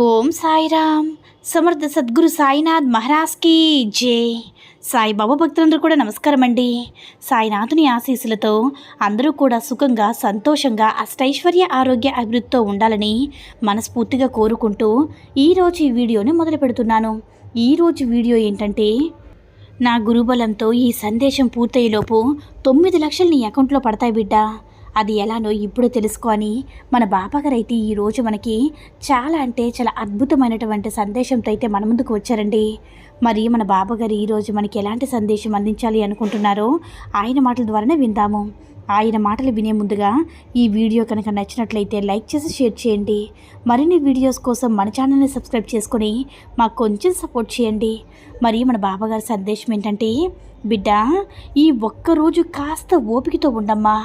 ఓం సాయిరామ్. సమర్థ సద్గురు సాయినాథ్ మహారాజ్కి జై. సాయిబాబా భక్తులందరూ కూడా నమస్కారం అండి సాయినాథుని ఆశీస్సులతో అందరూ కూడా సుఖంగా సంతోషంగా అష్టైశ్వర్య ఆరోగ్య అభివృద్ధితో ఉండాలని మనస్ఫూర్తిగా కోరుకుంటూ ఈరోజు ఈ వీడియోని మొదలు పెడుతున్నాను. ఈరోజు వీడియో ఏంటంటే నా గురుబలంతో ఈ సందేశం పూర్తయ్యేలోపు తొమ్మిది లక్షలు నీ అకౌంట్లో పడతాయి బిడ్డా. అది ఎలానో ఇప్పుడు తెలుసుకొని మన బాబాగారు అయితే ఈరోజు మనకి చాలా అంటే చాలా అద్భుతమైనటువంటి సందేశంతో అయితే మన ముందుకు వచ్చారండి. మరి మన బాబాగారు ఈరోజు మనకి ఎలాంటి సందేశం అందించాలి అనుకుంటున్నారో ఆయన మాటల ద్వారానే విందాము. ఆయన మాటలు వినే ముందుగా ఈ వీడియో కనుక నచ్చినట్లయితే లైక్ చేసి షేర్ చేయండి. మరిన్ని వీడియోస్ కోసం మన ఛానల్ని సబ్స్క్రైబ్ చేసుకొని మాకు కొంచెం సపోర్ట్ చేయండి. మరి మన బాబాగారి సందేశం ఏంటంటే బిడ్డ ఈ ఒక్కరోజు కాస్త ఓపికతో ఉండమ్మా.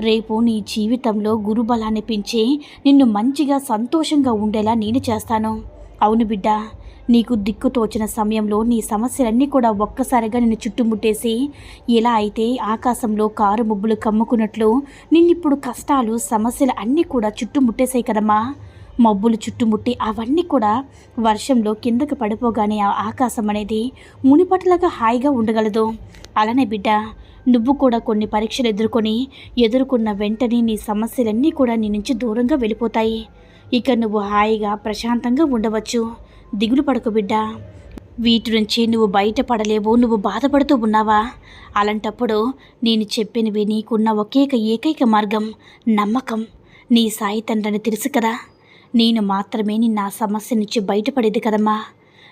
రేపు నీ జీవితంలో గురుబలాన్ని పెంచి నిన్ను మంచిగా సంతోషంగా ఉండేలా నేను చేస్తాను. అవును బిడ్డ నీకు దిక్కు తోచిన సమయంలో నీ సమస్యలన్నీ కూడా ఒక్కసారిగా నిన్ను చుట్టుముట్టేసి ఎలా అయితే ఆకాశంలో కారు ముబ్బులు కమ్ముకున్నట్లు నిన్నిప్పుడు కష్టాలు సమస్యలు అన్నీ కూడా చుట్టుముట్టేశాయి కదమ్మా. మబ్బులు చుట్టుముట్టి అవన్నీ కూడా వర్షంలో కిందకి పడిపోగానే ఆ ఆకాశం అనేది మునిపట్లగా హాయిగా ఉండగలదు. అలానే బిడ్డ నువ్వు కూడా కొన్ని పరీక్షలు ఎదుర్కొని ఎదుర్కొన్న వెంటనే నీ సమస్యలన్నీ కూడా నీ నుంచి దూరంగా వెళ్ళిపోతాయి. ఇక నువ్వు హాయిగా ప్రశాంతంగా ఉండవచ్చు. దిగులు పడకు బిడ్డ. వీటి నుంచి నువ్వు బయటపడలేవు నువ్వు బాధపడుతూ ఉన్నావా? అలాంటప్పుడు నేను చెప్పినవి నీకున్న ఒకేక ఏకైక మార్గం నమ్మకం. నీ సాయి తండ్రిని తెలుసు కదా? నేను మాత్రమే నిన్న ఆ సమస్య నుంచి బయటపడేది కదమ్మా.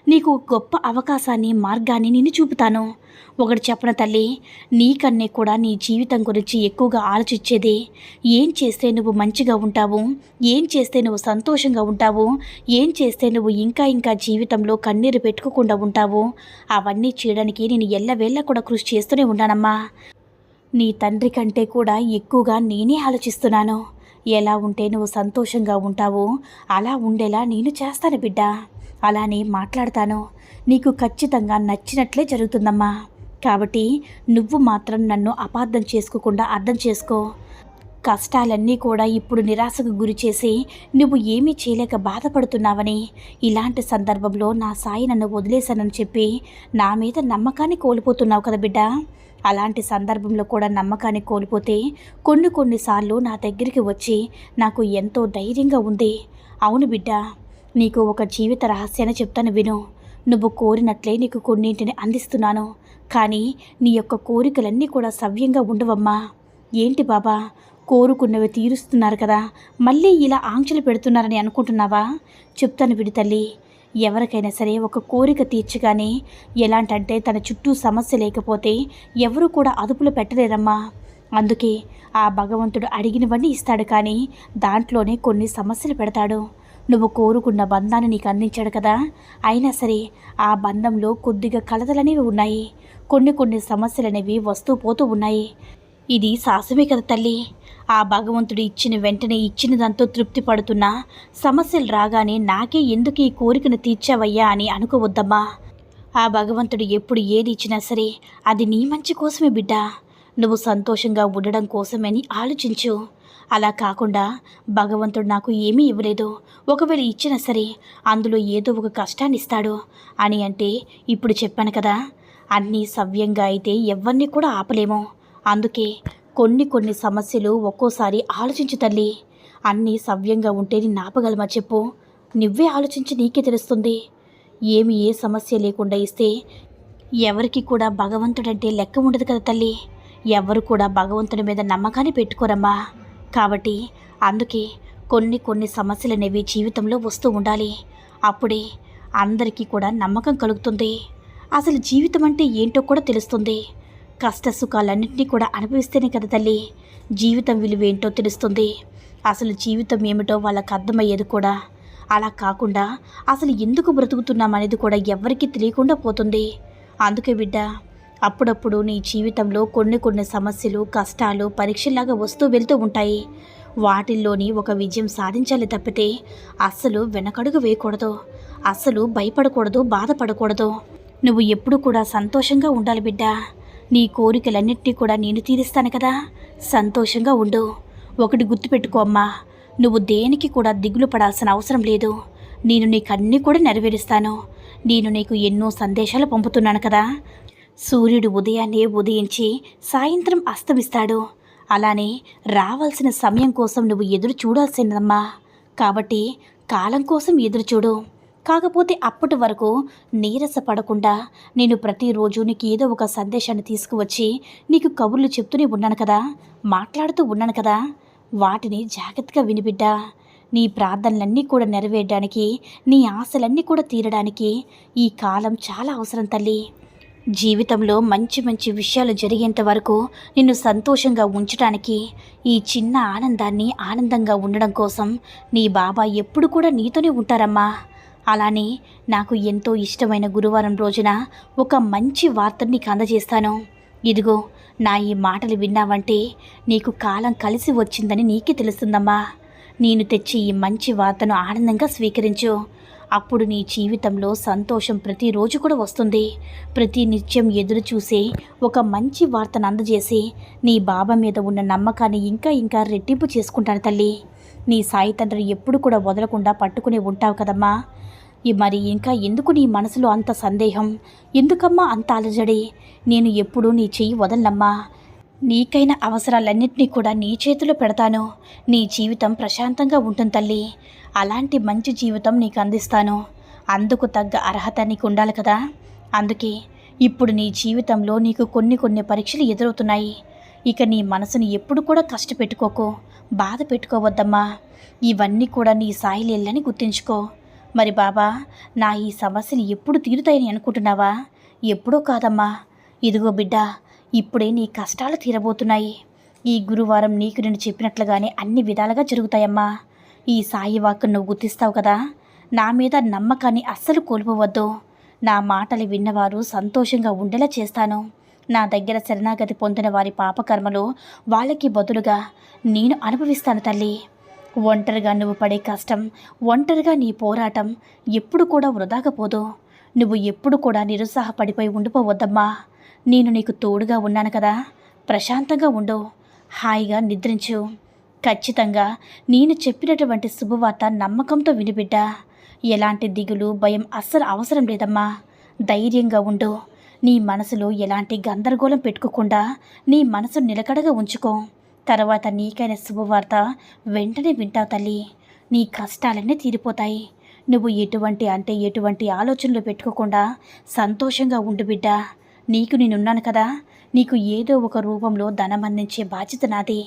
నీకు గొప్ప అవకాశాన్ని మార్గాన్ని నేను చూపుతాను. ఒకటి చెప్పన తల్లి నీకన్నే కూడా నీ జీవితం గురించి ఎక్కువగా ఆలోచించేది. ఏం చేస్తే నువ్వు మంచిగా ఉంటావు? ఏం చేస్తే నువ్వు సంతోషంగా ఉంటావు? ఏం చేస్తే నువ్వు ఇంకా ఇంకా జీవితంలో కన్నీరు పెట్టుకోకుండా ఉంటావు? అవన్నీ చేయడానికి నేను ఎల్లవేళ్ళ కూడా కృషి చేస్తూనే ఉన్నానమ్మా. నీ తండ్రి కంటే కూడా ఎక్కువగా నేనే ఆలోచిస్తున్నాను. ఎలా ఉంటే నువ్వు సంతోషంగా ఉంటావో అలా ఉండేలా నేను చేస్తాను బిడ్డ. అలానే మాట్లాడతాను. నీకు ఖచ్చితంగా నచ్చినట్లే జరుగుతుందమ్మా. కాబట్టి నువ్వు మాత్రం నన్ను అపార్థం చేసుకోకుండా అర్థం చేసుకో. కష్టాలన్నీ కూడా ఇప్పుడు నిరాశకు గురి చేసి నువ్వు ఏమీ చేయలేక బాధపడుతున్నావని ఇలాంటి సందర్భంలో నా సాయి నన్ను వదిలేశానని చెప్పి నా మీద నమ్మకాన్ని కోల్పోతున్నావు కదా బిడ్డ. అలాంటి సందర్భంలో కూడా నమ్మకాన్ని కోల్పోతే కొన్ని కొన్నిసార్లు నా దగ్గరికి వచ్చి నాకు ఎంతో ధైర్యంగా ఉంది. అవును బిడ్డ నీకు ఒక జీవిత రహస్యాన్ని చెప్తాను విను. నువ్వు కోరినట్లే నీకు కొన్నింటిని అందిస్తున్నాను. కానీ నీ యొక్క కోరికలన్నీ కూడా సవ్యంగా ఉండవమ్మా. ఏంటి బాబా? కోరుకున్నవి తీరుస్తున్నారు కదా. మళ్ళీ ఇలా ఆంక్షలు పెడుతున్నారని అనుకుంటున్నావా? చెప్తాను విడి తల్లి. ఎవరికైనా సరే ఒక కోరిక తీర్చగానే ఎలాంటంటే తన చుట్టూ సమస్య లేకపోతే ఎవరు కూడా అదుపులో పెట్టలేరమ్మా. అందుకే ఆ భగవంతుడు అడిగినవన్నీ ఇస్తాడు కానీ దాంట్లోనే కొన్ని సమస్యలు పెడతాడు. నువ్వు కోరుకున్న బంధాన్ని నీకు అందించాడు కదా. అయినా సరే ఆ బంధంలో కొద్దిగా కలతలనేవి ఉన్నాయి. కొన్ని కొన్ని సమస్యలు అనేవి వస్తూ పోతూ ఉన్నాయి. ఇది సాహసమే కదా తల్లి. ఆ భగవంతుడు ఇచ్చిన వెంటనే ఇచ్చిన దాంతో తృప్తి పడుతున్నా సమస్యలు రాగానే నాకే ఎందుకు ఈ కోరికను తీర్చావయ్యా అని అనుకోవద్దమ్మా. ఆ భగవంతుడు ఎప్పుడు ఏది ఇచ్చినా సరే అది నీ మంచి కోసమే బిడ్డ. నువ్వు సంతోషంగా ఉండడం కోసమని ఆలోచించు. అలా కాకుండా భగవంతుడు నాకు ఏమీ ఇవ్వలేదు. ఒకవేళ ఇచ్చినా సరే అందులో ఏదో ఒక కష్టాన్ని ఇస్తాడు అని అంటే ఇప్పుడు చెప్పాను కదా అన్నీ సవ్యంగా అయితే ఎవరిని కూడా ఆపలేము. అందుకే కొన్ని కొన్ని సమస్యలు ఒక్కోసారి ఆలోచించు తల్లి. అన్నీ సవ్యంగా ఉంటే నేను ఆపగలమా చెప్పు? నువ్వే ఆలోచించి నీకే తెలుస్తుంది. ఏమి ఏ సమస్య లేకుండా ఇస్తే ఎవరికి కూడా భగవంతుడంటే లెక్క ఉండదు కదా తల్లి. ఎవరు కూడా భగవంతుడి మీద నమ్మకాన్ని పెట్టుకోరమ్మా. కాబట్టి అందుకే కొన్ని కొన్ని సమస్యలు అనేవి జీవితంలో వస్తూ ఉండాలి. అప్పుడే అందరికీ కూడా నమ్మకం కలుగుతుంది. అసలు జీవితం అంటే ఏంటో కూడా తెలుస్తుంది. కష్ట సుఖాలన్నింటినీ కూడా అనుభవిస్తేనే కదా తల్లి. జీవితం విలువ ఏంటో తెలుస్తుంది. అసలు జీవితం ఏమిటో వాళ్ళకి అర్థమయ్యేది కూడా. అలా కాకుండా అసలు ఎందుకు బ్రతుకుతున్నామనేది కూడా ఎవ్వరికీ తెలియకుండా పోతుంది. అందుకే బిడ్డ అప్పుడప్పుడు నీ జీవితంలో కొన్ని కొన్ని సమస్యలు కష్టాలు పరీక్షలాగా వస్తూ వెళ్తూ ఉంటాయి. వాటిల్లోని ఒక విజయం సాధించాలి తప్పితే అస్సలు వెనకడుగు వేయకూడదు. అస్సలు భయపడకూడదు బాధపడకూడదు. నువ్వు ఎప్పుడు కూడా సంతోషంగా ఉండాలి బిడ్డ. నీ కోరికలన్నింటినీ కూడా నేను తీరుస్తాను కదా. సంతోషంగా ఉండు. ఒకటి గుర్తుపెట్టుకో అమ్మా. నువ్వు దేనికి కూడా దిగులు పడాల్సిన అవసరం లేదు. నేను నీకు అన్నీ కూడా నెరవేరుస్తాను. నేను నీకు ఎన్నో సందేశాలు పంపుతున్నాను కదా. సూర్యుడు ఉదయాన్నే ఉదయించి సాయంత్రం అస్తమిస్తాడు. అలానే రావాల్సిన సమయం కోసం నువ్వు ఎదురు చూడాల్సిందమ్మా. కాబట్టి కాలం కోసం ఎదురు చూడు. కాకపోతే అప్పటి వరకు నీరస పడకుండా నేను ప్రతిరోజు నీకు ఏదో ఒక సందేశాన్ని తీసుకువచ్చి నీకు కబుర్లు చెప్తూనే ఉన్నాను కదా మాట్లాడుతూ ఉన్నాను కదా. వాటిని జాగ్రత్తగా వినిబిడ్డా నీ ప్రార్థనలన్నీ కూడా నెరవేయడానికి నీ ఆశలన్నీ కూడా తీరడానికి ఈ కాలం చాలా అవసరం తల్లి. జీవితంలో మంచి మంచి విషయాలు జరిగేంత వరకు నిన్ను సంతోషంగా ఉంచడానికి ఈ చిన్న ఆనందాన్ని ఆనందంగా ఉండడం కోసం నీ బాబా ఎప్పుడు కూడా నీతోనే ఉంటారమ్మా. అలానే నాకు ఎంతో ఇష్టమైన గురువారం రోజున ఒక మంచి వార్తను నీకు అందజేస్తాను. ఇదిగో నా ఈ మాటలు విన్నావంటే నీకు కాలం కలిసి వచ్చిందని నీకే తెలుస్తుందమ్మా. నేను తెచ్చి ఈ మంచి వార్తను ఆనందంగా స్వీకరించు. అప్పుడు నీ జీవితంలో సంతోషం ప్రతిరోజు కూడా వస్తుంది. ప్రతి నిత్యం ఎదురు చూసే ఒక మంచి వార్తను అందజేసి నీ బాబా మీద ఉన్న నమ్మకాన్ని ఇంకా ఇంకా రెట్టింపు చేసుకుంటాను తల్లి. నీ సాయి తండ్రి ఎప్పుడు కూడా వదలకుండా పట్టుకునే ఉంటావు కదమ్మా. మరి ఇంకా ఎందుకు నీ మనసులో అంత సందేహం? ఎందుకమ్మా అంత అలజడి? నేను ఎప్పుడూ నీ చెయ్యి వదలనమ్మా. నీకైన అవసరాలన్నింటినీ కూడా నీ చేతిలో పెడతాను. నీ జీవితం ప్రశాంతంగా ఉంటుంది తల్లి. అలాంటి మంచి జీవితం నీకు అందిస్తాను. అందుకు తగ్గ అర్హత నీకు ఉండాలి కదా. అందుకే ఇప్పుడు నీ జీవితంలో నీకు కొన్ని కొన్ని పరీక్షలు ఎదురవుతున్నాయి. ఇక నీ మనసుని ఎప్పుడు కూడా కష్టపెట్టుకోకు. బాధ పెట్టుకోవద్దమ్మా. ఇవన్నీ కూడా నీ సాయిలేళ్ళని గుర్తుంచుకో. మరి బాబా నా ఈ సమస్యలు ఎప్పుడు తీరుతాయని అనుకుంటున్నావా? ఎప్పుడో కాదమ్మా. ఇదిగో బిడ్డ ఇప్పుడే నీ కష్టాలు తీరబోతున్నాయి. ఈ గురువారం నీకు నేను చెప్పినట్లుగానే అన్ని విధాలుగా జరుగుతాయమ్మా. ఈ సాయి వాక్కు నువ్వు గుర్తిస్తావు కదా. నా మీద నమ్మకాన్ని అస్సలు కోల్పోవద్దు. నా మాటలు విన్నవారు సంతోషంగా ఉండేలా చేస్తాను. నా దగ్గర శరణాగతి పొందిన వారి పాపకర్మలు వాళ్ళకి బదులుగా నేను అనుభవిస్తాను తల్లి. ఒంటరిగా నువ్వు పడే కష్టం ఒంటరిగా నీ పోరాటం ఎప్పుడు కూడా వృధాగా పోదు. నువ్వు ఎప్పుడు కూడా నిరుత్సాహపడిపోయి ఉండిపోవద్దమ్మా. నేను నీకు తోడుగా ఉన్నాను కదా. ప్రశాంతంగా ఉండు. హాయిగా నిద్రించు. ఖచ్చితంగా నేను చెప్పినటువంటి శుభవార్త నమ్మకంతో వినిబిడ్డా ఎలాంటి దిగులు భయం అస్సలు అవసరం లేదమ్మా. ధైర్యంగా ఉండు. నీ మనసులో ఎలాంటి గందరగోళం పెట్టుకోకుండా నీ మనసు నిలకడగా ఉంచుకో. తర్వాత నీకైన శుభవార్త వెంటనే వింటావు తల్లి. నీ కష్టాలన్నీ తీరిపోతాయి. నువ్వు ఎటువంటి అంటే ఎటువంటి ఆలోచనలు పెట్టుకోకుండా సంతోషంగా ఉండు బిడ్డా. నీకు నేనున్నాను కదా. నీకు ఏదో ఒక రూపంలో ధనం అందించే బాధ్యత నాది.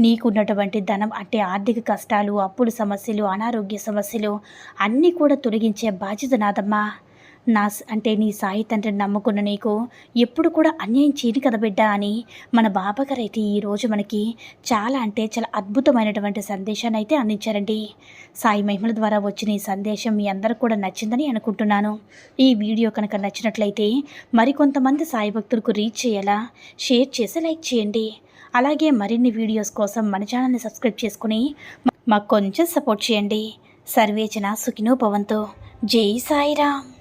నీకున్నటువంటి ధనం అంటే ఆర్థిక కష్టాలు అప్పుల సమస్యలు అనారోగ్య సమస్యలు అన్నీ కూడా తొలగించే బాధ్యత నాదమ్మా. నా అంటే నీ సాయి తండ్రిని నమ్ముకున్న నీకు ఎప్పుడు కూడా అన్యాయం చేయను కదా బిడ్డ అని మన బాబాగారు అయితే ఈరోజు మనకి చాలా అంటే చాలా అద్భుతమైనటువంటి సందేశాన్ని అయితే అందించారండి. సాయి మహిమల ద్వారా వచ్చిన ఈ సందేశం మీ అందరికి కూడా నచ్చిందని అనుకుంటున్నాను. ఈ వీడియో కనుక నచ్చినట్లయితే మరికొంతమంది సాయి భక్తులకు రీచ్ చేయాలా షేర్ చేసి లైక్ చేయండి. అలాగే మరిన్ని వీడియోస్ కోసం మన ఛానల్ని సబ్స్క్రైబ్ చేసుకుని మాకు కొంచెం సపోర్ట్ చేయండి. సర్వేచన సుఖినో భవంతో. జై సాయిరామ్.